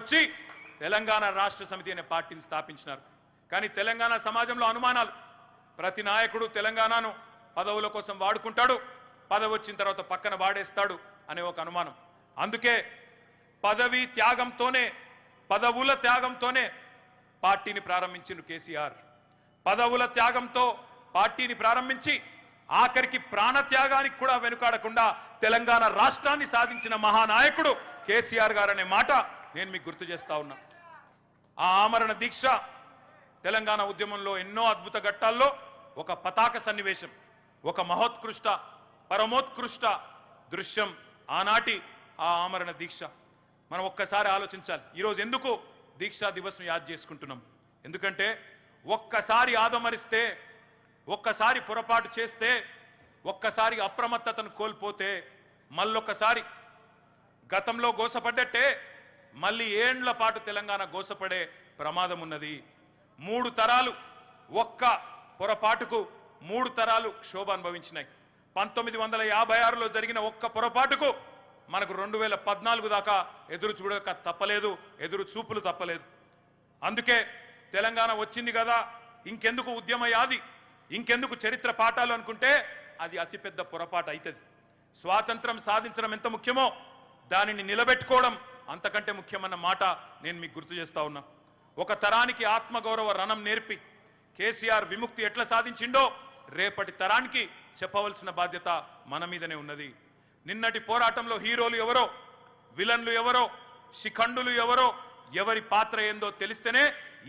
వచ్చి తెలంగాణ రాష్ట్ర సమితి అనే పార్టీని స్థాపించినారు. కానీ తెలంగాణ సమాజంలో అనుమానాలు. ప్రతి నాయకుడు తెలంగాణను పదవుల కోసం వాడుకుంటాడు పదవి వచ్చిన తర్వాత పక్కన వాడేస్తాడు అనే ఒక అనుమానం. అందుకే పదవి త్యాగంతోనే పదవుల త్యాగంతోనే పార్టీని ప్రారంభించిన కేసీఆర్. పదవుల త్యాగంతో పార్టీని ప్రారంభించి ఆఖరికి ప్రాణత్యాగానికి కూడా వెనుకాడకుండా తెలంగాణ రాష్ట్రాన్ని సాధించిన మహానాయకుడు కేసీఆర్ గారు అనే మాట నేను మీకు గుర్తు చేస్తా ఉన్నా. ఆ ఆమరణ దీక్ష తెలంగాణ ఉద్యమంలో ఎన్నో అద్భుత ఘట్టాల్లో ఒక పతాక సన్నివేశం ఒక మహోత్కృష్ట పరమోత్కృష్ట దృశ్యం ఆనాటి ఆ ఆమరణ దీక్ష. మనం ఒక్కసారి ఆలోచించాలి ఈరోజు ఎందుకు దీక్షా దివస్ను యాద్ చేసుకుంటున్నాం? ఎందుకంటే ఒక్కసారి ఆదమరిస్తే ఒక్కసారి పొరపాటు చేస్తే ఒక్కసారి అప్రమత్తతను కోల్పోతే మళ్ళొక్కసారి గతంలో గోసపడ్డట్టే మళ్ళీ ఏండ్ల పాటు తెలంగాణ గోసపడే ప్రమాదం ఉన్నది మూడు తరాలు ఒక్క పొరపాటుకు మూడు తరాలు క్షోభ అనుభవించినాయి. పంతొమ్మిది వందల యాభై ఆరులో జరిగిన ఒక్క పొరపాటుకు మనకు రెండు వేల పద్నాలుగు దాకా ఎదురు చూడక తప్పలేదు ఎదురు చూపులు తప్పలేదు. అందుకే తెలంగాణ వచ్చింది కదా ఇంకెందుకు ఉద్యమ యాది ఇంకెందుకు చరిత్ర పాఠాలు అనుకుంటే అది అతిపెద్ద పొరపాటు అవుతుంది స్వాతంత్రం సాధించడం ఎంత ముఖ్యమో దానిని నిలబెట్టుకోవడం అంతకంటే ముఖ్యమన్న మాట నేను మీకు గుర్తు చేస్తా ఉన్నా. ఒక తరానికి ఆత్మగౌరవ రణం నేర్పి కేసీఆర్ విముక్తి ఎట్లా సాధించిండో రేపటి తరానికి చెప్పవలసిన బాధ్యత మన మీదనే ఉన్నది. నిన్నటి పోరాటంలో హీరోలు ఎవరో విలన్లు ఎవరో శిఖండులు ఎవరో ఎవరి పాత్ర ఏందో తెలిస్తేనే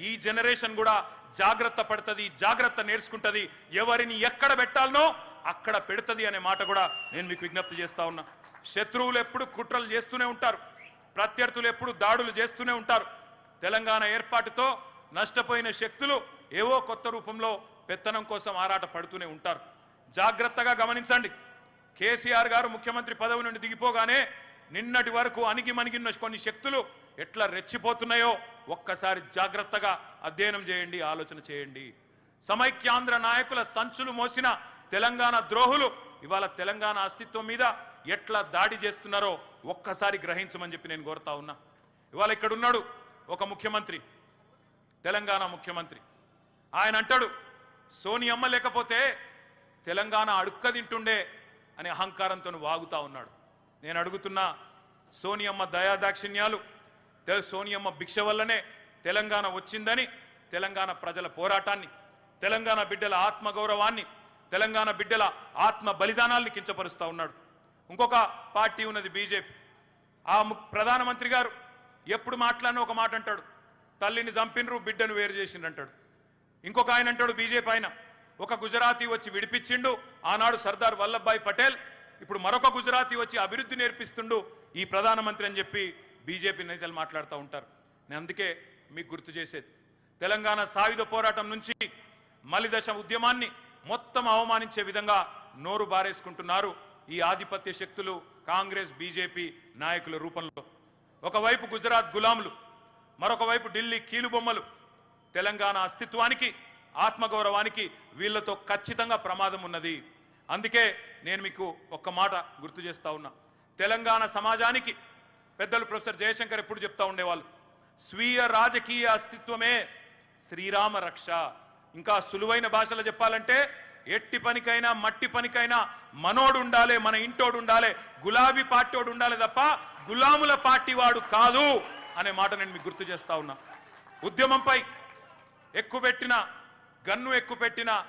ఈ జనరేషన్ కూడా జాగ్రత్త పడుతుంది జాగ్రత్త నేర్చుకుంటది. ఎవరిని ఎక్కడ పెట్టాలనో అక్కడ పెడుతుంది అనే మాట కూడా నేను మీకు విజ్ఞప్తి చేస్తా ఉన్నా. శత్రువులు ఎప్పుడు కుట్రలు చేస్తూనే ఉంటారు. ప్రత్యర్థులు ఎప్పుడు దాడులు చేస్తూనే ఉంటారు. తెలంగాణ ఏర్పాటుతో నష్టపోయిన శక్తులు ఏవో కొత్త రూపంలో పెత్తనం కోసం ఆరాట పడుతూనే ఉంటారు. జాగ్రత్తగా గమనించండి. కేసీఆర్ గారు ముఖ్యమంత్రి పదవి నుండి దిగిపోగానే నిన్నటి వరకు అణిగి కొన్ని శక్తులు ఎట్లా రెచ్చిపోతున్నాయో ఒక్కసారి జాగ్రత్తగా అధ్యయనం చేయండి ఆలోచన చేయండి. సమైక్యాంధ్ర నాయకుల సంచులు మోసిన తెలంగాణ ద్రోహులు ఇవాళ తెలంగాణ అస్తిత్వం మీద ఎట్లా దాడి చేస్తున్నారో ఒక్కసారి గ్రహించమని చెప్పి నేను కోరుతా ఉన్నా. ఇవాళ ఇక్కడ ఉన్నాడు ఒక ముఖ్యమంత్రి తెలంగాణ ముఖ్యమంత్రి. ఆయన అంటాడు సోనియమ్మ లేకపోతే తెలంగాణ అడుక్క తింటుండే అనే అహంకారంతో వాగుతా ఉన్నాడు. నేను అడుగుతున్నా సోనియమ్మ దయాదాక్షిణ్యాలు తె- సోనియమ్మ భిక్ష వల్లనే తెలంగాణ వచ్చిందని తెలంగాణ ప్రజల పోరాటాన్ని తెలంగాణ బిడ్డల ఆత్మగౌరవాన్ని తెలంగాణ బిడ్డల ఆత్మ బలిదానాల్ని కించపరుస్తూ ఉన్నాడు. ఇంకొక పార్టీ ఉన్నది బీజేపీ. ఆ ము- ప్రధానమంత్రి గారు ఎప్పుడు మాట్లాడినా ఒక మాట అంటాడు. తల్లిని చంపినరు బిడ్డను వేరు చేసిండ్రు అంటాడు. ఇంకొక ఆయన అంటాడు బీజేపీ ఆయన ఒక గుజరాతీ వచ్చి విడిపించిండు ఆనాడు సర్దార్ వల్లభాయ్ పటేల్ ఇప్పుడు మరొక గుజరాతీ వచ్చి అభివృద్ధి నేర్పిస్తుండు ఈ ప్రధానమంత్రి అని చెప్పి బీజేపీ నేతలు మాట్లాడుతూ ఉంటారు. నేను అందుకే మీకు గుర్తు చేసేది. తెలంగాణ సాయుధ పోరాటం నుంచి మలిదశ ఉద్యమాన్ని మొత్తం అవమానించే విధంగా నోరు బారేసుకుంటున్నారు ఈ ఆధిపత్య శక్తులు కాంగ్రెస్ బీజేపీ నాయకుల రూపంలో. ఒకవైపు గుజరాత్ గులాములు మరొకవైపు ఢిల్లీ కీలుబొమ్మలు. తెలంగాణ అస్తిత్వానికి ఆత్మగౌరవానికి వీళ్ళతో ఖచ్చితంగా ప్రమాదం ఉన్నది. అందుకే నేను మీకు ఒక్క మాట గుర్తు చేస్తా ఉన్నా. తెలంగాణ సమాజానికి పెద్దలు ప్రొఫెసర్ జయశంకర్ ఎప్పుడు చెప్తా ఉండేవాళ్ళు స్వీయ రాజకీయ అస్తిత్వమే శ్రీరామ రక్ష. ఇంకా సులువైన భాషలో చెప్పాలంటే ఎట్టి పనికైనా మట్టి పనికైనా మనోడు ఉండాలి మన ఇంటోడు ఉండాలి గులాబీ పార్టీోడు ఉండాలి తప్ప గులాముల పార్టీ వాడు కాదు అనే మాట నేను మీకు గుర్తు చేస్తా ఉన్నా. ఉద్యమంపై ఎక్కుపెట్టిన గన్ను ఎక్కుపెట్టిన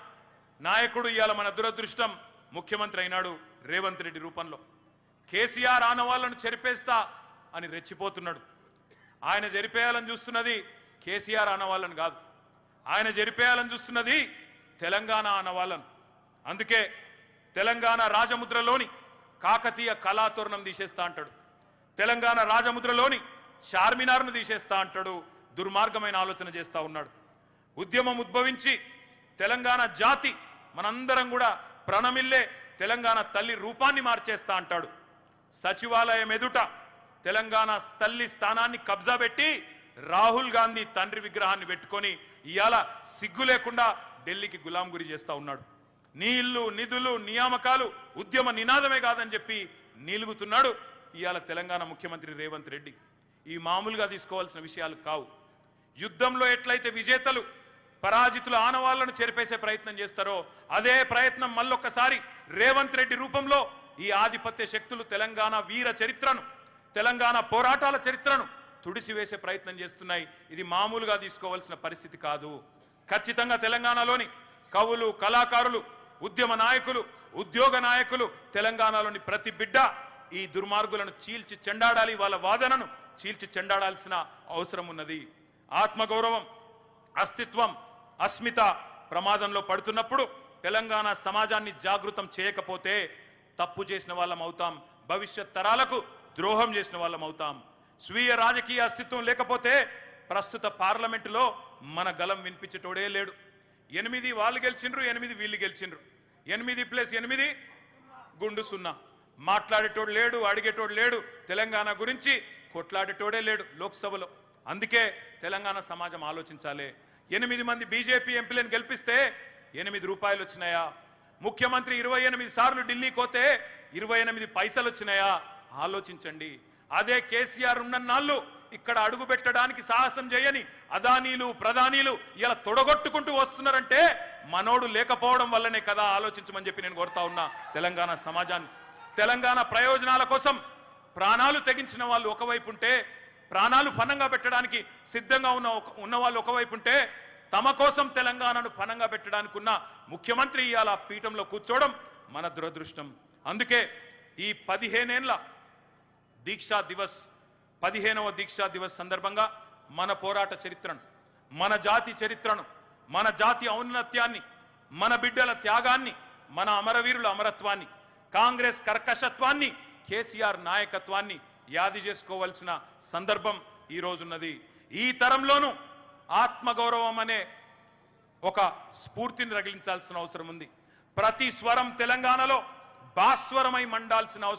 నాయకుడు ఇవాళ మన దురదృష్టం ముఖ్యమంత్రి అయినాడు రేవంత్ రెడ్డి రూపంలో. కేసీఆర్ ఆనవాళ్ళను చెరిపేస్తా అని రెచ్చిపోతున్నాడు. ఆయన జరిపేయాలని చూస్తున్నది కేసీఆర్ ఆనవాళ్ళని కాదు. ఆయన జరిపేయాలని చూస్తున్నది తెలంగాణ ఆనవాళ్ళను అందుకే తెలంగాణ రాజముద్రలోని కాకతీయ కళాతోరణం తీసేస్తా అంటాడు. తెలంగాణ రాజముద్రలోని చార్మినార్ను తీసేస్తా అంటాడు. దుర్మార్గమైన ఆలోచన చేస్తా ఉన్నాడు. ఉద్యమం ఉద్భవించి తెలంగాణ జాతి మనందరం కూడా ప్రణమిల్లే తెలంగాణ తల్లి రూపాన్ని మార్చేస్తా అంటాడు. సచివాలయం ఎదుట తెలంగాణ తల్లి స్థానాన్ని కబ్జా పెట్టి రాహుల్ గాంధీ తండ్రి విగ్రహాన్ని పెట్టుకొని ఇవాళ సిగ్గు లేకుండా ఢిల్లీకి గులాం గురి చేస్తా ఉన్నాడు. నీళ్ళు నిధులు నియామకాలు ఉద్యమ నినాదమే కాదని చెప్పి నిలుగుతున్నాడు ఇవాళ తెలంగాణ ముఖ్యమంత్రి రేవంత్ రెడ్డి. ఈ మామూలుగా తీసుకోవాల్సిన విషయాలు కావు. యుద్ధంలో ఎట్లయితే విజేతలు పరాజితుల ఆనవాళ్ళను చెరిపేసే ప్రయత్నం చేస్తారో అదే ప్రయత్నం మళ్ళొక్కసారి రేవంత్ రెడ్డి రూపంలో ఈ ఆధిపత్య శక్తులు తెలంగాణ వీర చరిత్రను తెలంగాణ పోరాటాల చరిత్రను తుడిసివేసే ప్రయత్నం చేస్తున్నాయి. ఇది మామూలుగా తీసుకోవాల్సిన పరిస్థితి కాదు. ఖచ్చితంగా తెలంగాణలోని కవులు కళాకారులు ఉద్యమ నాయకులు ఉద్యోగ నాయకులు తెలంగాణలోని ప్రతి బిడ్డ ఈ దుర్మార్గులను చీల్చి చెండాడాలి వాళ్ళ వాదనను చీల్చి చెండాడాల్సిన అవసరం ఉన్నది. ఆత్మగౌరవం అస్తిత్వం అస్మిత ప్రమాదంలో పడుతున్నప్పుడు తెలంగాణ సమాజాన్ని జాగృతం చేయకపోతే తప్పు చేసిన వాళ్ళం అవుతాం. భవిష్యత్ తరాలకు ద్రోహం చేసిన వాళ్ళం అవుతాం. స్వీయ రాజకీయ అస్తిత్వం లేకపోతే ప్రస్తుత పార్లమెంటులో మన గలం వినిపించేటోడే లేడు. ఎనిమిది వాళ్ళు గెలిచిండ్రు ఎనిమిది వీళ్ళు గెలిచిండ్రు. ఎనిమిది ప్లస్ ఎనిమిది గుండు సున్నా. మాట్లాడేటోడు లేడు అడిగేటోడు లేడు తెలంగాణ గురించి కొట్లాడేటోడే లేడు లోక్సభలో. అందుకే తెలంగాణ సమాజం ఆలోచించాలి. ఎనిమిది మంది బీజేపీ ఎంపీలను గెలిపిస్తే ఎనిమిది రూపాయలు వచ్చినాయా? ముఖ్యమంత్రి ఇరవై ఎనిమిది సార్లు ఢిల్లీకి పోతే ఇరవై ఎనిమిది పైసలు వచ్చినాయా? ఆలోచించండి. అదే కేసీఆర్ ఉన్న నాళ్ళు ఇక్కడ అడుగు పెట్టడానికి సాహసం చేయని అదానీలు ప్రధానీలు ఇలా తొడగొట్టుకుంటూ వస్తున్నారంటే మనోడు లేకపోవడం వల్లనే కదా ఆలోచించమని చెప్పి నేను కోరుతా ఉన్నా. తెలంగాణ సమాజాన్ని తెలంగాణ ప్రయోజనాల కోసం ప్రాణాలు తెగించిన వాళ్ళు ఒకవైపు ఉంటే ప్రాణాలు ఫనంగా పెట్టడానికి సిద్ధంగా ఉన్న ఉన్న వాళ్ళు ఒకవైపు ఉంటే తమ కోసం తెలంగాణను పనంగా పెట్టడానికి ఉన్న ముఖ్యమంత్రి ఇవాళ పీఠంలో కూర్చోవడం మన దురదృష్టం. అందుకే ఈ పదిహేనేళ్ళ దీక్షా దివస్ పదిహేనవ దీక్షా దివస్ సందర్భంగా మన పోరాట చరిత్రను మన జాతి చరిత్రను మన జాతి ఔన్నత్యాన్ని మన బిడ్డల త్యాగాన్ని మన అమరవీరుల అమరత్వాన్ని కాంగ్రెస్ కర్కశత్వాన్ని కేసీఆర్ నాయకత్వాన్ని యాది చేసుకోవాల్సిన సందర్భం ఈ రోజున్నది. ఈ తరంలోనూ ఆత్మగౌరవం అనే ఒక స్ఫూర్తిని రగిలించాల్సిన అవసరం ఉంది. ప్రతి స్వరం తెలంగాణలో భాస్వరమై మండాల్సిన అవసరం